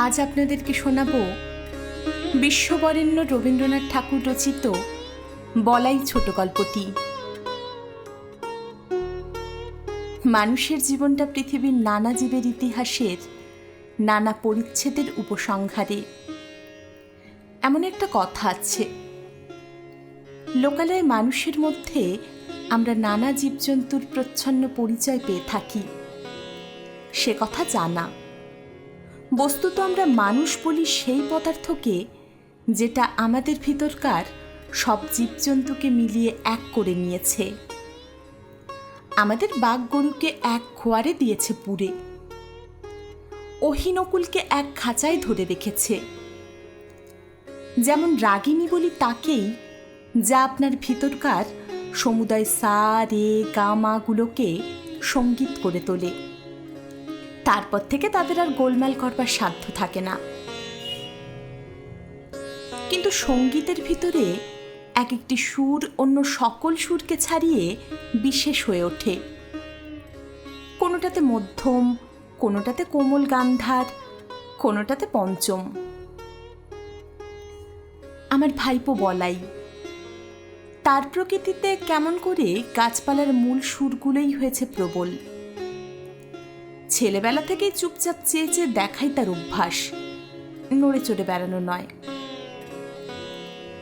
আজ আপনাদেরকে শোনাব বিশ্ববরেণ্য রবীন্দ্রনাথ ঠাকুর রচিত বলাই ছোট গল্পটি। মানুষের জীবনটা পৃথিবীর নানা জীবের ইতিহাসের নানা পরিচ্ছেদের উপসংহারে। এমন একটা কথা আছে। লোকালয় মানুষের মধ্যে আমরা নানা জীবজন্তুর প্রচ্ছন্ন পরিচয় পেয়ে থাকি। সে কথা জানা। বস্তুত আমরা মানুষ বলি সেই পদার্থকে যেটা আমাদের ভিতরকার সব জীবজন্তুকে মিলিয়ে এক করে নিয়েছে। আমাদের বাঘ গরুকে এক খোয়ারে দিয়েছে পুরে অহিনকুলকে এক খাঁচায় ধরে রেখেছে। যেমন রাগিনী বলি তাকেই যা আপনার ভিতরকার সমুদায় সা, রে গামাগুলোকে সংগীত করে তোলে। তারপর থেকে তাদের আর গোলমাল করবার সাধ্য থাকে না। কিন্তু সঙ্গীতের ভিতরে এক একটি সুর অন্য সকল সুরকে ছাড়িয়ে বিশেষ হয়ে ওঠে। কোনোটাতে মধ্যম, কোনোটাতে কোমল গান্ধার, কোনোটাতে পঞ্চম। আমার ভাইপো বলাই, তার প্রকৃতিতে কেমন করে গাছপালার মূল সুরগুলোই হয়েছে প্রবল। ছেলেবেলা থেকেই চুপচাপ চেয়ে চেয়ে দেখাই তার অভ্যাস। নড়ে চড়ে বেড়ানো নয়।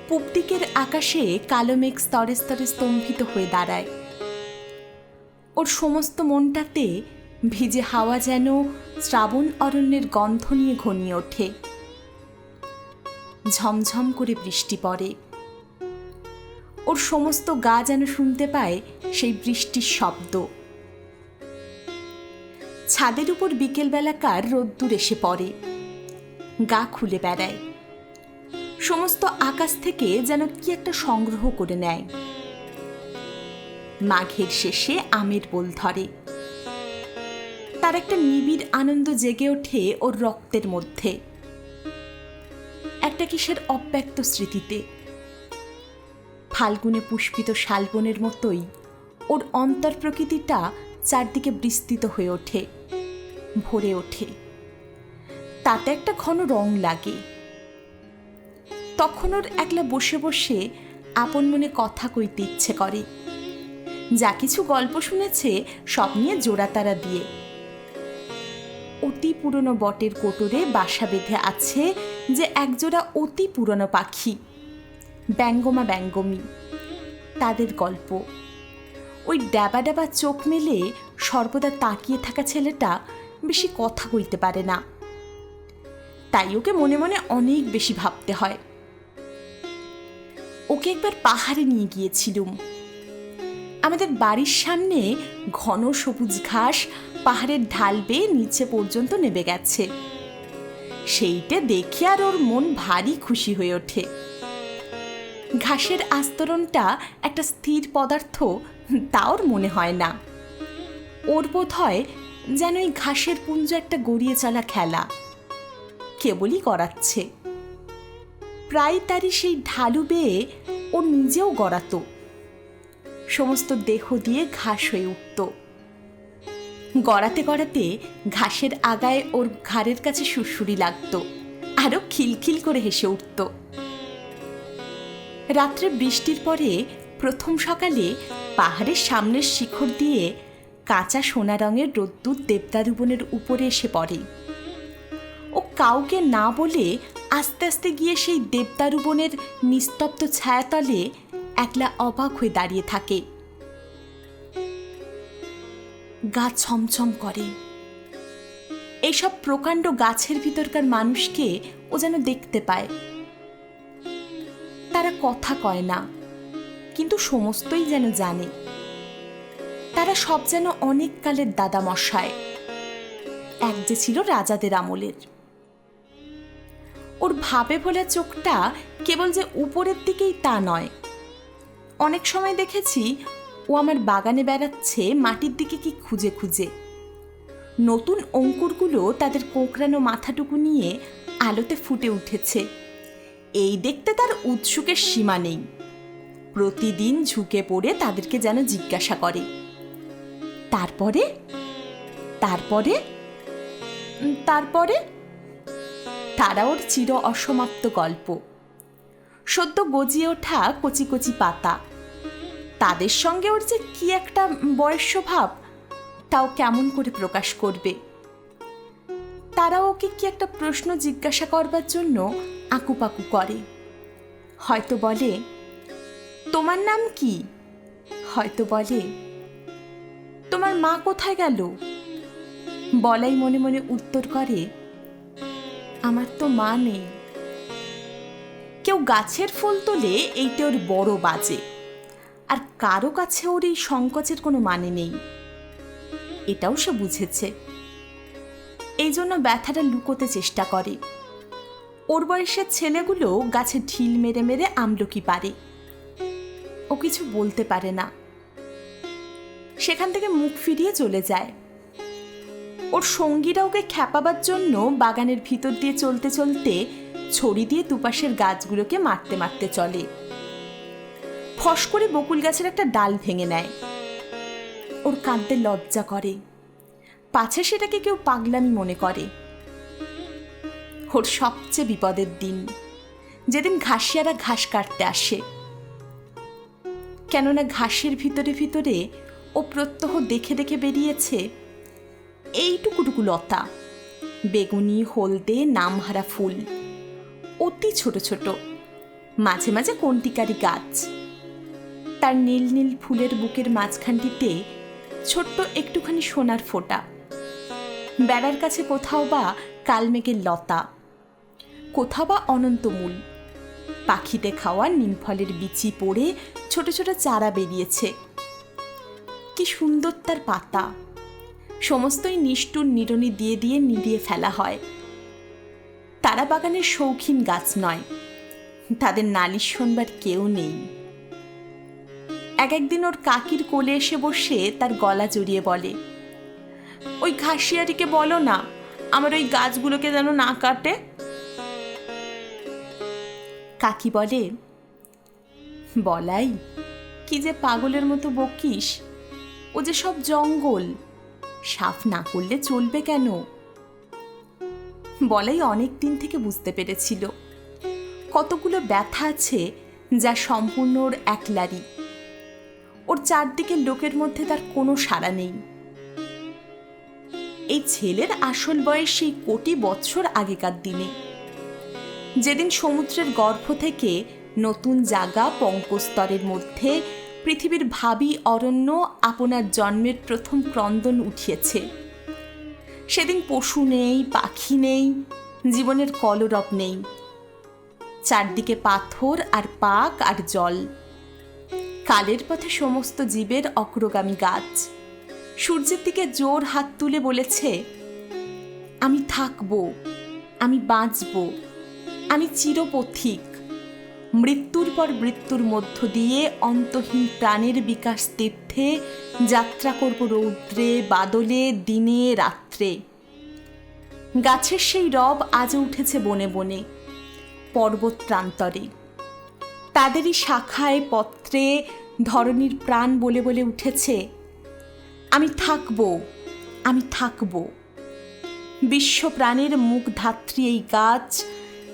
পুবদিকের আকাশে কালো মেঘ স্তরে স্তরে স্তম্ভিত হয়ে দাঁড়ায়। ওর সমস্ত মনটাতে ভিজে হাওয়া যেন শ্রাবণ অরণ্যের গন্ধ নিয়ে ঘনিয়ে ওঠে। ঝমঝম করে বৃষ্টি পড়ে। ওর সমস্ত গা যেন শুনতে পায় সেই বৃষ্টির শব্দ। ছাদের উপর বিকেলবেলাকার রোদ্দুর এসে পড়ে। গা খুলে বেড়ায়। সমস্ত আকাশ থেকে যেন কি একটা সংগ্রহ করে নেয়। মাঘের শেষে আমের বোল ধরে। তার একটা নিবিড় আনন্দ জেগে ওঠে ওর রক্তের মধ্যে। একটা কিসের অব্যক্ত স্মৃতিতে। ফাল্গুনে পুষ্পিত শালবনের মতোই ওর অন্তর প্রকৃতিটা চারদিকে বিস্তৃত হয়ে ওঠে, ভরে ওঠে। তাতে একটা ঘন রং লাগে। তখন ওর একলা বসে বসে আপন মনে কথা কইতে ইচ্ছে করে। যা কিছু গল্প শুনেছে, সব নিয়ে জোড়াতারা দিয়ে। অতি পুরনো বটের কোটরে বাসা বেঁধে আছে যে একজোড়া অতি পুরনো পাখি। ব্যঙ্গমা ব্যঙ্গমী, তাদের গল্প। ওই ড্যাবা ড্যাবা চোখ মেলে সর্বদা তাকিয়ে থাকা ছেলেটা বেশি কথা কইতে পারে না। তাই ওকে মনে মনে অনেক বেশি ভাবতে হয়। ওকে একবার পাহাড়ে নিয়ে গিয়েছিলুম। আমাদের বাড়ির সামনে ঘন সবুজ ঘাস পাহাড়ের ঢাল বেয়ে নিচে পর্যন্ত নেমে গেছে। সেইটা দেখে আর ওর মন ভারী খুশি হয়ে ওঠে। ঘাসের আস্তরণটা একটা স্থির পদার্থ তা ওর মনে হয় না। ওর বোধ হয় যেন এই ঘাসের পুঞ্জ একটা গড়িয়ে চলা খেলা। কেবলই করাচ্ছে প্রায় তারই সেই ঢালু বেয়ে ও নিজেও গড়াতো। সমস্ত দেহ দিয়ে ঘাস হয়ে উঠত। গড়াতে গড়াতে ঘাসের আগায় ওর ঘাড়ের কাছে সুরসুরি লাগত। আরও খিলখিল করে হেসে উঠত। রাত্রে বৃষ্টির পরে প্রথম সকালে পাহাড়ের সামনের শিখর দিয়ে কাঁচা সোনা রঙের রোদ্দুর দেবদারুবনের উপরে এসে পড়ে। ও কাউকে না বলে আস্তে আস্তে গিয়ে সেই দেবদারুবনের নিস্তব্ধ ছায়াতলে একলা অবাক হয়ে দাঁড়িয়ে থাকে। গা ছমছম করে। এইসব প্রকাণ্ড গাছের ভিতরকার মানুষকে ও যেন দেখতে পায়। তারা কথা কয় না, কিন্তু সমস্তই যেন জানে। তারা সব যেন অনেক কালের দাদা মশায় এক যে ছিল রাজাদের আমলের। ওর ভাবে ভোলা চোখটা কেবল যে উপরের দিকেই তা নয়। অনেক সময় দেখেছি ও আমার বাগানে বেড়াচ্ছে মাটির দিকে কি খুঁজে খুঁজে। নতুন অঙ্কুরগুলো তাদের কোঁকড়ানো মাথাটুকু নিয়ে আলোতে ফুটে উঠেছে। এই দেখতে তার উৎসুকের সীমা নেই। প্রতিদিন ঝুঁকে পড়ে তাদেরকে যেন জিজ্ঞাসা করে। তারপরে? তারপরে? তারপরে? তারা ওর চির অসমাপ্ত গল্প। সদ্য গজিয়ে ওঠা কচি কচি পাতা। তাদের সঙ্গে ওর যে কি একটা বয়স্য ভাব, তাও কেমন করে প্রকাশ করবে? তারা ওকে কি একটা প্রশ্ন জিজ্ঞাসা করবার জন্য আকুপাকু করে। হয়তো বলে, তোমার নাম কি? হয়তো বলে, তোমার মা কোথায় গেল? বলাই মনে মনে উত্তর করে, আমার তো মা নেই। কেউ গাছের ফুল তোলে এইটা ওর বড় বাজে। আর কারও কাছে ওর এই সংকোচের কোনো মানে নেই। এটাও সে বুঝেছে। এই জন্য ব্যথাটা লুকোতে চেষ্টা করে। ওর বয়সের ছেলেগুলো গাছে ঢিল মেরে মেরে আমলকি পারে। ও কিছু বলতে পারে না। সেখান থেকে মুখ ফিরিয়ে চলে যায়। ওর সঙ্গীরা ওকে খ্যাপাবার জন্য বাগানের ভিতর দিয়ে চলতে চলতে ছড়ি দিয়ে দুপাশের গাছগুলোকে মারতে মারতে চলে। ফস করে বকুল গাছের একটা ডাল ভেঙে নেয়। ওর কাঁদতে লজ্জা করে। পাছে সেটাকে কেউ পাগলামি মনে করে। ওর সবচেয়ে বিপদের দিন, যেদিন ঘাসিয়ারা ঘাস কাটতে আসে। কেননা ঘাসের ভিতরে ভিতরে ও প্রত্যহ দেখে দেখে বেরিয়েছে এইটুকুটুকু লতা, বেগুনি, হলদে, নামহারা ফুল, অতি ছোট ছোট, মাঝে মাঝে কন্টিকারি গাছ। তার নীল নীল ফুলের বুকের মাঝখানটিতে ছোট্ট একটুখানি সোনার ফোঁটা। বেড়ার কাছে কোথাও বা কালমেঘের লতা। কোথাও বা অনন্তমূল পাখিতে খাওয়া নিমফলের বিচি পড়ে ছোট ছোট চারা বেরিয়েছে। কি সুন্দর তার পাতা। সমস্তই নিষ্ঠুর নিরনি দিয়ে দিয়ে নিড়িয়ে ফেলা হয়। তারা বাগানের শৌখিন গাছ নয়। তাদের নালিশ শোনবার কেউ নেই। এক একদিন ওর কাকির কোলে এসে বসে তার গলা জড়িয়ে বলে ওই ঘাসিয়ারিকে বলো না, আমার ওই গাছগুলোকে যেন না কাটে। কাকি বলে, বলাই, কি যে পাগলের মতো বকিস। ও যে সব জঙ্গল, সাফ না করলে চলবে কেন? বলাই অনেক দিন থেকে বুঝতে পেরেছিল। কতগুলো ব্যথা আছে যা সম্পূর্ণ ওর একলারি ওর চারদিকের লোকের মধ্যে তার কোনো সাড়া নেই। এই ছেলের আসল বয়স সেই কোটি বছর আগেকার দিনে। যেদিন সমুদ্রের গর্ভ থেকে নতুন জাগা পঙ্কস্তরের মধ্যে পৃথিবীর ভাবি অরণ্য আপনার জন্মের প্রথম ক্রন্দন উঠিয়েছে। সেদিন পশু নেই, পাখি নেই, জীবনের কলরব নেই। চারদিকে পাথর আর পাক আর জল। কালের পথে সমস্ত জীবের অগ্রগামী গাছ। সূর্যের দিকে জোর হাত তুলে বলেছে, আমি থাকব, আমি বাঁচব, আমি চিরপথিক। মৃত্যুর পর মৃত্যুর মধ্য দিয়ে অন্তহীন প্রাণের বিকাশ তীর্থে যাত্রা করব রৌদ্রে, বাদলে, দিনে, রাত্রে। গাছের সেই রব আজও উঠেছে বনে বনে পর্বত প্রান্তরে তাদেরই শাখায় পত্রে ধরনীর প্রাণ বলে বলে উঠেছে আমি থাকব আমি থাকব। বিশ্ব প্রাণের মুখ ধাত্রী এই গাছ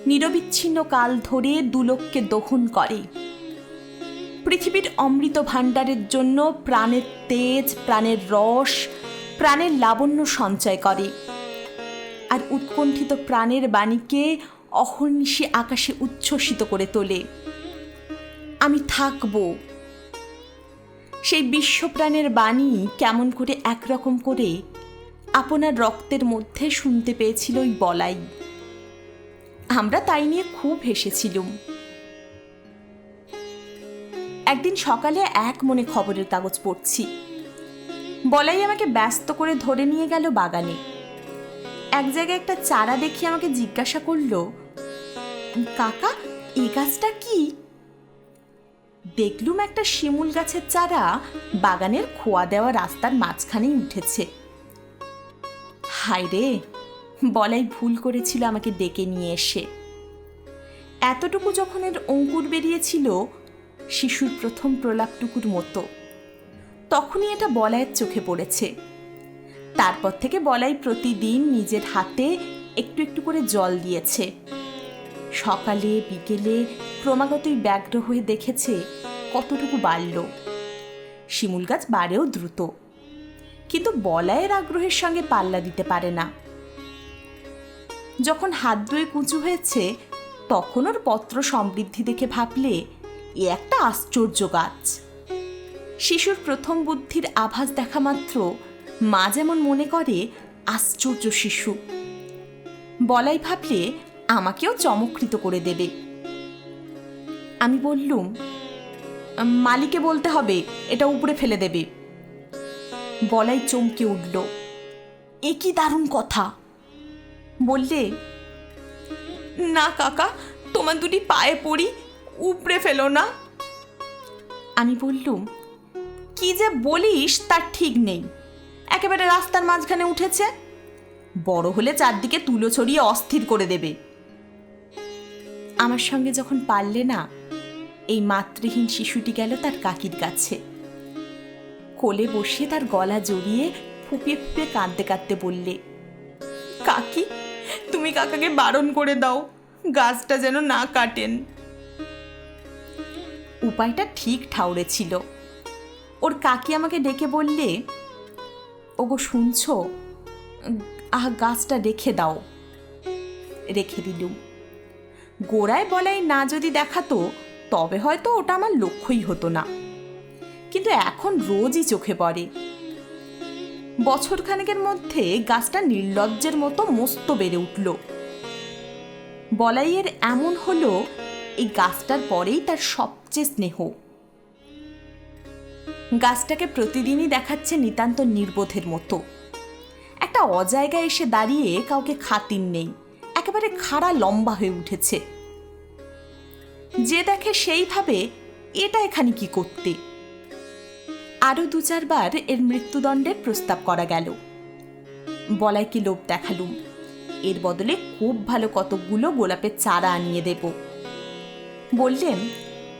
নিরবিচ্ছিন্ন কাল ধরে দুলোককে দহন করে। পৃথিবীর অমৃত ভাণ্ডারের জন্য প্রাণের তেজ, প্রাণের রস, প্রাণের লাবণ্য সঞ্চয় করে। আর উৎকণ্ঠিত প্রাণের বাণীকে অহর্নিশি আকাশে উচ্ছ্বসিত করে তোলে। আমি থাকব সেই বিশ্বপ্রাণের বাণী কেমন করে একরকম করে আপনার রক্তের মধ্যে শুনতে পেয়েছিল ওই বলাই। আমরা তাই নিয়ে খুব হেসেছিলুম। একদিন সকালে এক মনে খবরের কাগজ পড়ছি। বলাই আমাকে ব্যস্ত করে ধরে নিয়ে গেল বাগানে। এক জায়গায় একটা চারা দেখি আমাকে জিজ্ঞাসা করল, কাকা এই গাছটা কি? দেখলুম একটা শিমুল গাছের চারা বাগানের খোয়া দেওয়া রাস্তার মাঝখানেই উঠেছে। হায় রে বলাই ভুল করেছিল আমাকে ডেকে নিয়ে এসে। এতটুকু যখন এর অঙ্কুর বেরিয়েছিল, শিশুর প্রথম প্রলাপটুকুর মতো। তখনই এটা বলাইয়ের চোখে পড়েছে। তারপর থেকে বলাই প্রতিদিন নিজের হাতে একটু একটু করে জল দিয়েছে। সকালে, বিকেলে ক্রমাগতই ব্যগ্র হয়ে দেখেছে কতটুকু বাড়ল। শিমুল গাছ বাড়েও দ্রুত। কিন্তু বলায়ের আগ্রহের সঙ্গে পাল্লা দিতে পারে না। যখন হাত দুয়ে কুঁচু হয়েছে, তখন ওর পত্র সমৃদ্ধি দেখে ভাবলে, এ একটা আশ্চর্য গাছ। শিশুর প্রথম বুদ্ধির আভাস দেখা মাত্র মা যেমন মনে করে, আশ্চর্য শিশু। বলাই ভাবলে আমাকেও চমকৃত করে দেবে। আমি বললুম, মালিকে বলতে হবে, এটা উপরে ফেলে দেবে। বলাই চমকে উঠল। এ কি দারুণ কথা! বললে, না কাকা, তোমার দুটি পায়ে পড়ি, উপড়ে ফেলো না। আমি বললুম, কি যে বলিস তার ঠিক নেই। একেবারে রাস্তার মাঝখানে উঠেছে। বড় হলে চারদিকে তুলো ছড়িয়ে অস্থির করে দেবে। আমার সঙ্গে যখন পারলে না, এই মাতৃহীন শিশুটি গেল তার কাকির কাছে। কোলে বসে তার গলা জড়িয়ে ফুপিয়ে ফুপিয়ে কাঁদতে কাঁদতে বললে, কাকি, তুমি কাকাকে বারণ করে দাও, গাছটা যেন না কাটেন। উপায়টা ঠিক ঠাউরে ছিল। ওর কাকি আমাকে ডেকে বললে, ওগো শুনছ? আহ, গাছটা রেখে দাও। রেখে দিলুম। গোড়ায় বলাই না যদি দেখাতো, তবে হয়তো ওটা আমার লক্ষ্যই হতো না। কিন্তু এখন রোজই চোখে পড়ে। বছর খানেকের মধ্যে গাছটা নির্লজ্জের মতো মস্ত বেড়ে উঠল। বলাইয়ের এমন হলো, এই গাছটার পরেই তার সবচেয়ে স্নেহ। গাছটাকে প্রতিদিনই দেখাচ্ছে নিতান্ত নির্বোধের মতো। একটা অজায়গায় এসে দাঁড়িয়ে কাউকে খাতির নেই। একেবারে খাড়া লম্বা হয়ে উঠেছে। যে দেখে সেইভাবে এটা এখানে কি করতে? আরও দু চারবার এর মৃত্যুদণ্ডের প্রস্তাব করা গেল। বলাইকে লোভ দেখালুম? এর বদলে খুব ভালো কতকগুলো গোলাপের চারা আনিয়ে দেব। বললেন,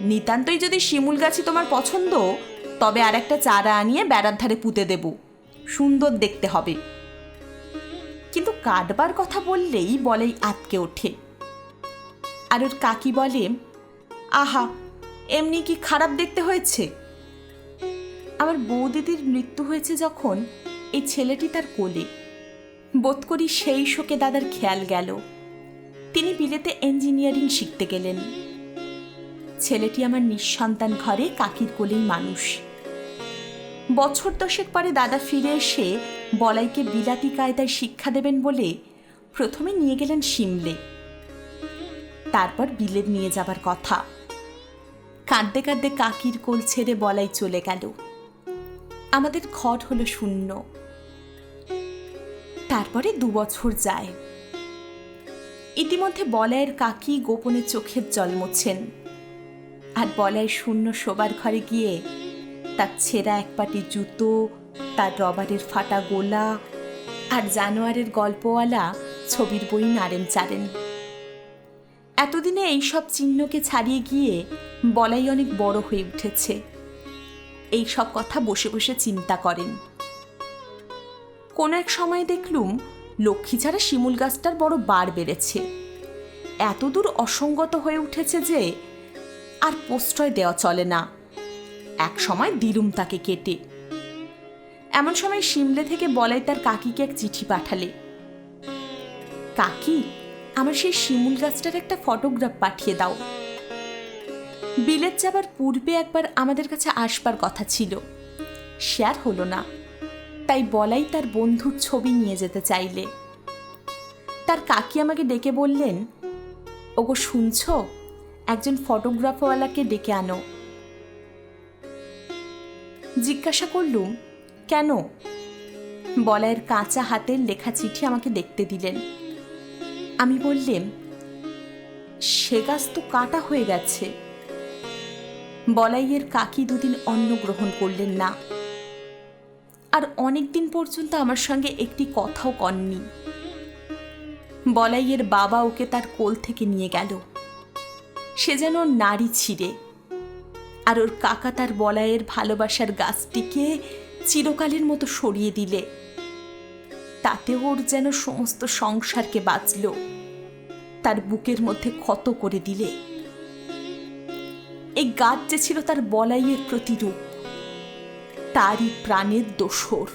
নিতান্তই যদি শিমুল গাছই তোমার পছন্দ, তবে আর একটা চারা আনিয়ে বেড়ার ধারে পুঁতে দেব। সুন্দর দেখতে হবে। কাটবার কথা বললেই বলেই আটকে ওঠে। আর ওর কাকি বলে, আহা, এমনি কি খারাপ দেখতে হয়েছে? আমার বৌদিদির মৃত্যু হয়েছে যখন এই ছেলেটি তার কোলে। বোধ করি সেই শোকে দাদার খেয়াল গেল। তিনি বিলেতে ইঞ্জিনিয়ারিং শিখতে গেলেন। ছেলেটি আমার নিঃসন্তান ঘরে কাকির কোলেই মানুষ। বছর দশেক পরে দাদা ফিরে এসে বলাইকে বিলাতি কায়দায় শিক্ষা দেবেন বলে প্রথমে নিয়ে গেলেন শিমলে। তারপর বিলেত নিয়ে যাবার কথা। কাঁদতে কাঁদতে কাকির কোল ছেড়ে বলাই চলে গেল। আমাদের ঘর হলো শূন্য। তারপরে দু বছর যায়। ইতিমধ্যে বলয়ের কাকি গোপনে চোখের জল মোছেন। আর বলয় শূন্য শোবার ঘরে গিয়ে তার ছেঁড়া এক পাটি জুতো তার রবারের ফাটা গোলা আর জানোয়ারের গল্পওয়ালা ছবির বই নাড়েন চারেন এতদিনে এইসব চিহ্নকে ছাড়িয়ে গিয়ে বলাই অনেক বড় হয়ে উঠেছে। এই সব কথা বসে বসে চিন্তা করেন। কোন এক সময় দেখলুম লক্ষ্মী ছাড়া শিমুল গাছটার বড় বার বেড়েছে। এতদূর অসঙ্গত হয়ে উঠেছে যে আর প্রশ্রয় দেওয়া চলে না। এক সময় দিলুম তাকে কেটে। এমন সময় সিমলে থেকে বলাই তার কাকিকে এক চিঠি পাঠালে। কাকি, আমার সেই শিমুল গাছটার একটা ফটোগ্রাফ পাঠিয়ে দাও। বিলেত যাবার পূর্বে একবার আমাদের কাছে আসবার কথা ছিল। শেয়ার হলো না। তাই বলাই তার বন্ধুর ছবি নিয়ে যেতে চাইলে। তার কাকি আমাকে ডেকে বললেন, ওগো শুনছ? একজন ফটোগ্রাফওয়ালাকে ডেকে আনো। জিজ্ঞাসা করলুম কেন? বলায়ের কাঁচা হাতের লেখা চিঠি আমাকে দেখতে দিলেন। আমি বললেন সে গাছ তো কাটা হয়ে গেছে। বলাইয়ের কাকি দুদিন অন্ন গ্রহণ করলেন না। আর অনেক দিন পর্যন্ত আমার সঙ্গে একটি কথাও কননি। বলাইয়ের বাবা ওকে তার কোল থেকে নিয়ে গেল। সে যেন নারী ছিঁড়ে। আর ওর কাকা তার বলাইয়ের ভালোবাসার গাছটিকে চিরকালের মতো সরিয়ে দিলে। তাতে ওর যেন সমস্ত সংসারকে বাঁচল। তার বুকের মধ্যে ক্ষত করে দিলে। এই গাছ যে ছিল তার বলাইয়ের প্রতিরূপ। তারই প্রাণের দোসর।